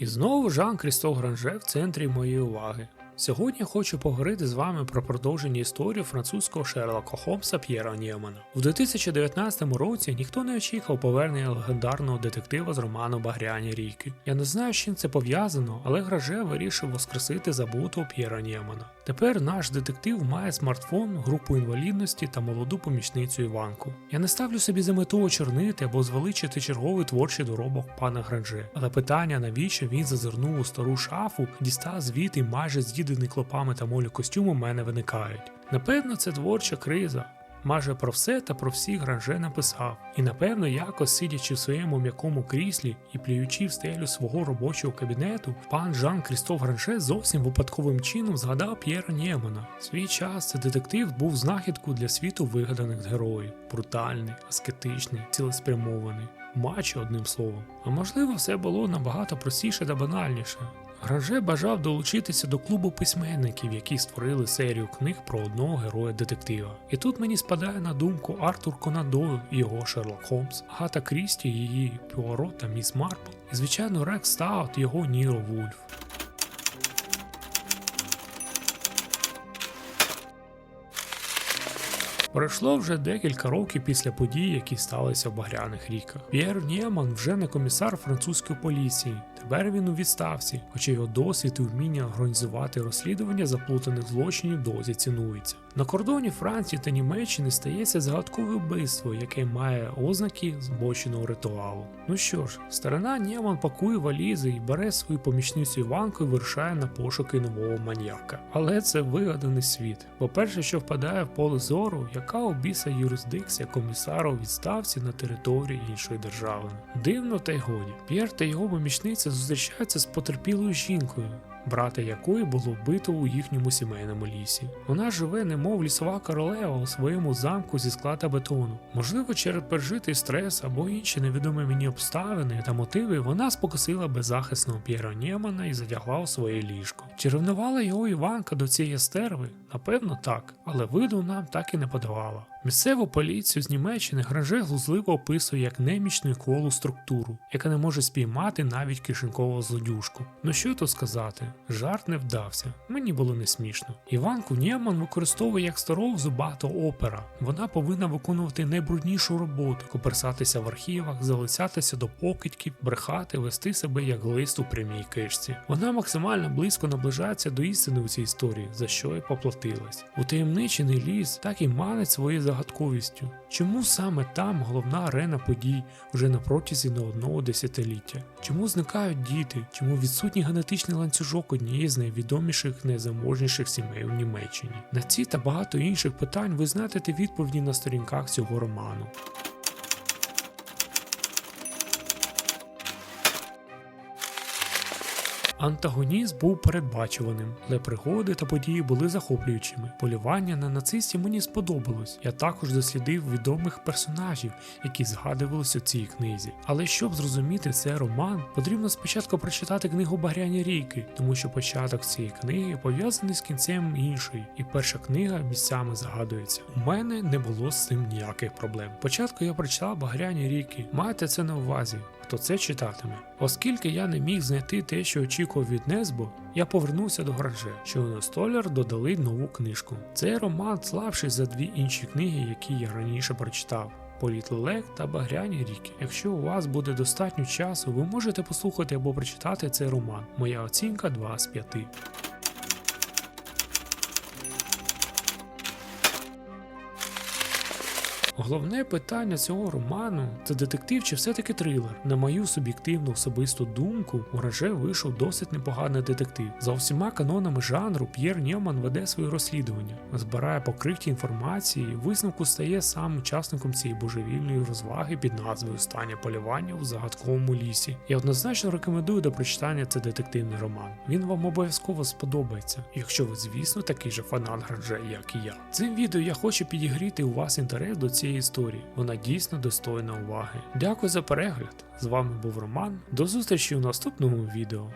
І знову Жан Крістоф Гранже в центрі моєї уваги. Сьогодні хочу поговорити з вами про продовження історії французького Шерлока Холмса П'єра Нємана. У 2019 році ніхто не очікував повернення легендарного детектива з роману Багряні ріки. Я не знаю, з чим це пов'язано, але Граже вирішив воскресити забутого П'єра Нємана. Тепер наш детектив має смартфон, групу інвалідності та молоду помічницю Іванку. Я не ставлю собі за мету очорнити або звеличити черговий творчий доробок пана Гранже. Але питання, навіщо він зазирнув у стару шафу, дістав звідти майже з'їдений клопами та молі костюм у мене виникають. Напевно, це творча криза. Майже про все та про всіх Гранже написав, і напевно, якось сидячи в своєму м'якому кріслі і плюючи в стелю свого робочого кабінету, пан Жан Крістоф Гранже зовсім випадковим чином згадав П'єра Нємана. Свій час цей детектив був знахідкою для світу вигаданих героїв: брутальний, аскетичний, цілеспрямований, мачо одним словом. А можливо, все було набагато простіше та банальніше. Гранже бажав долучитися до клубу письменників, які створили серію книг про одного героя детектива. І тут мені спадає на думку Артур Конан Дойл і його Шерлок Холмс, Гата Крісті, її Пюаро та Міс Марпл, і звичайно Рекс Стаут, його Ніро Вульф. Пройшло вже декілька років після подій, які сталися в багряних ріках. П'єр Нєман вже не комісар французької поліції. Тепер він у відставці, хоча його досвід і вміння організувати розслідування заплутаних злочинів досі цінується. На кордоні Франції та Німеччини стається загадкове вбивство, яке має ознаки збоченого ритуалу. Ну що ж, старина Нєман пакує валізи і бере свою помічницю Іванку і вирушає на пошуки нового маньяка. Але це вигаданий світ. По-перше, що впадає в поле зору, яка обіса юрисдикція комісара у відставці на території іншої держави. Дивно та й годі. П'єр та його помічниця зустрічаються з потерпілою жінкою. Брата якої було вбито у їхньому сімейному лісі. Вона живе, немов лісова королева у своєму замку зі скла та бетону. Можливо, через пережитий стрес або інші невідомі мені обставини та мотиви вона спокусила беззахисного П'єра Нємана і затягла у своє ліжко. Чи ревнувала його Іванка до цієї стерви? Напевно, так, але виду нам так і не подавала. Місцеву поліцію з Німеччини Гранже глузливо описує як немічну колу структуру, яка не може спіймати навіть кишенькового злодюжку. Ну що тут сказати? Жарт не вдався, мені було не смішно. Іванку Нєман використовує як старого зубатого опера. Вона повинна виконувати найбруднішу роботу, коперсатися в архівах, залицятися до покидьків, брехати, вести себе як лист у прямій кишці. Вона максимально близько наближається до істини у цій історії, за що і поплатилась. Утаємничений ліс так і манить своєю загадковістю. Чому саме там головна арена подій вже на протязі не одного десятиліття? Чому зникають діти? Чому відсутній генетичний ланцюжок однієї з найвідоміших найзаможніших сімей у Німеччині? На ці та багато інших питань ви знайдете відповіді на сторінках цього роману. Антагоніст був передбачуваним, але пригоди та події були захоплюючими. Полювання на нацистів мені сподобалось. Я також дослідив відомих персонажів, які згадувалися у цій книзі. Але щоб зрозуміти цей роман, потрібно спочатку прочитати книгу Багряні ріки, тому що початок цієї книги пов'язаний з кінцем іншої, і перша книга місцями згадується. У мене не було з цим ніяких проблем. Спочатку я прочитав Багряні ріки. Майте це на увазі. Хто це читатиме. Оскільки я не міг знайти те, що очікував від Незбо, я повернувся до гараже, що на столяр додали нову книжку. Цей роман слабший за дві інші книги, які я раніше прочитав. Політ лелек та багряні ріки. Якщо у вас буде достатньо часу, ви можете послухати або прочитати цей роман. Моя оцінка 2 з 5. Головне питання цього роману це детектив чи все-таки трилер. На мою суб'єктивну особисту думку, у Раже вийшов досить непоганий детектив. За всіма канонами жанру П'єр Нєман веде свої розслідування, збирає покриті інформації, і висновку стає сам учасником цієї божевільної розваги під назвою Стання полювання у загадковому лісі. Я однозначно рекомендую до прочитання цей детективний роман. Він вам обов'язково сподобається, якщо ви, звісно, такий же фанат Гранже, як і я. Цим відео я хочу підігріти у вас інтерес до цієї історії. Вона дійсно достойна уваги. Дякую за перегляд. З вами був Роман. До зустрічі у наступному відео.